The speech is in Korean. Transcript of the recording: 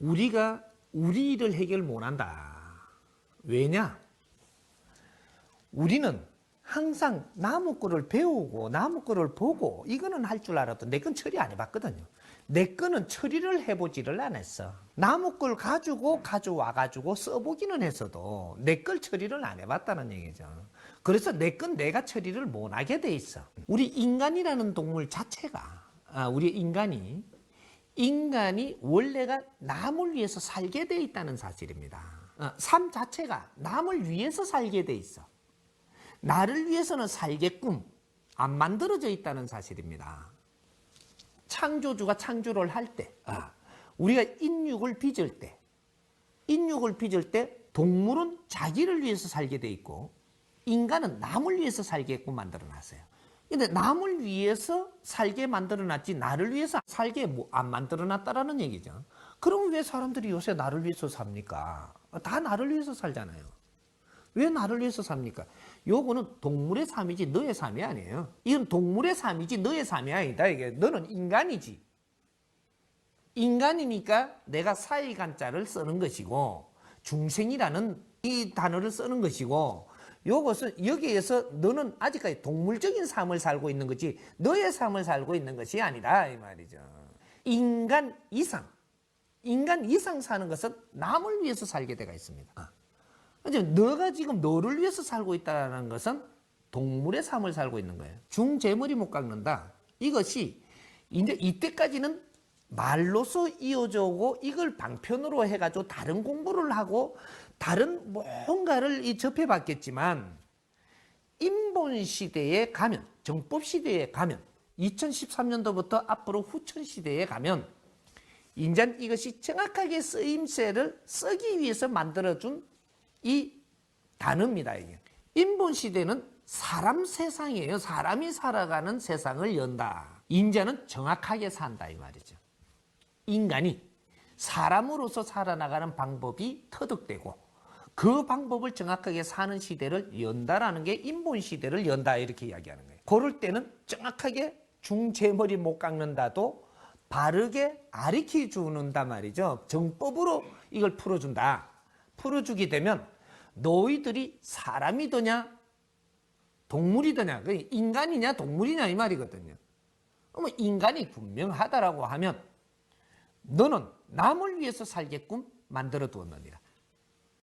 우리가 우리 일을 해결 못한다. 왜냐? 우리는 항상 나무 거를 배우고 나무 거를 보고 이거는 할 줄 알아도 내 건 처리 안 해봤거든요. 내 거는 처리를 해보지를 않았어. 나무 걸 가지고 가져와 가지고 써보기는 했어도 내 걸 처리를 안 해봤다는 얘기죠. 그래서 내 건 내가 처리를 못 하게 돼 있어. 우리 인간이라는 동물 자체가 아, 우리 인간이 인간이 원래가 남을 위해서 살게 돼 있다는 사실입니다. 어, 삶 자체가 남을 위해서 살게 돼 있어. 나를 위해서는 살게끔 안 만들어져 있다는 사실입니다. 창조주가 창조를 할 때, 아, 우리가 인육을 빚을 때, 인육을 빚을 때 동물은 자기를 위해서 살게 돼 있고 인간은 남을 위해서 살게끔 만들어 놨어요. 근데 남을 위해서 살게 만들어 놨지 나를 위해서 살게 뭐안 만들어 놨다라는 얘기죠. 그럼 왜 사람들이 요새 나를 위해서 삽니까? 다 나를 위해서 살잖아요. 왜 나를 위해서 삽니까? 요거는 동물의 삶이지 너의 삶이 아니에요. 이건 동물의 삶이지 너의 삶이 아니다. 이게 너는 인간이지. 인간이니까 내가 사이간자를 쓰는 것이고 중생이라는 이 단어를 쓰는 것이고 요것은 여기에서 너는 아직까지 동물적인 삶을 살고 있는 거지 너의 삶을 살고 있는 것이 아니다 이 말이죠. 인간 이상 인간 이상 사는 것은 남을 위해서 살게 되어 있습니다. 아. 이제 너가 지금 너를 위해서 살고 있다는 것은 동물의 삶을 살고 있는 거예요. 중재물이 못 깎는다. 이것이 이제 이때까지는 말로서 이어져 오고 이걸 방편으로 해가지고 다른 공부를 하고 다른 뭔가를 이 접해봤겠지만 인본 시대에 가면 정법 시대에 가면 2013년도부터 앞으로 후천 시대에 가면 인간 이것이 정확하게 쓰임새를 쓰기 위해서 만들어준 이 단어입니다. 이게. 인본 시대는 사람 세상이에요. 사람이 살아가는 세상을 연다. 인자는 정확하게 산다 이 말이죠. 인간이 사람으로서 살아나가는 방법이 터득되고 그 방법을 정확하게 사는 시대를 연다라는 게 인본 시대를 연다 이렇게 이야기하는 거예요. 그럴 때는 정확하게 중재머리 못 깎는다도 바르게 아리키 주는다 말이죠. 정법으로 이걸 풀어준다. 풀어주게 되면 너희들이 사람이더냐 동물이더냐 그 인간이냐 동물이냐 이 말이거든요. 그러면 인간이 분명하다라고 하면 너는 남을 위해서 살게끔 만들어 두었느니라.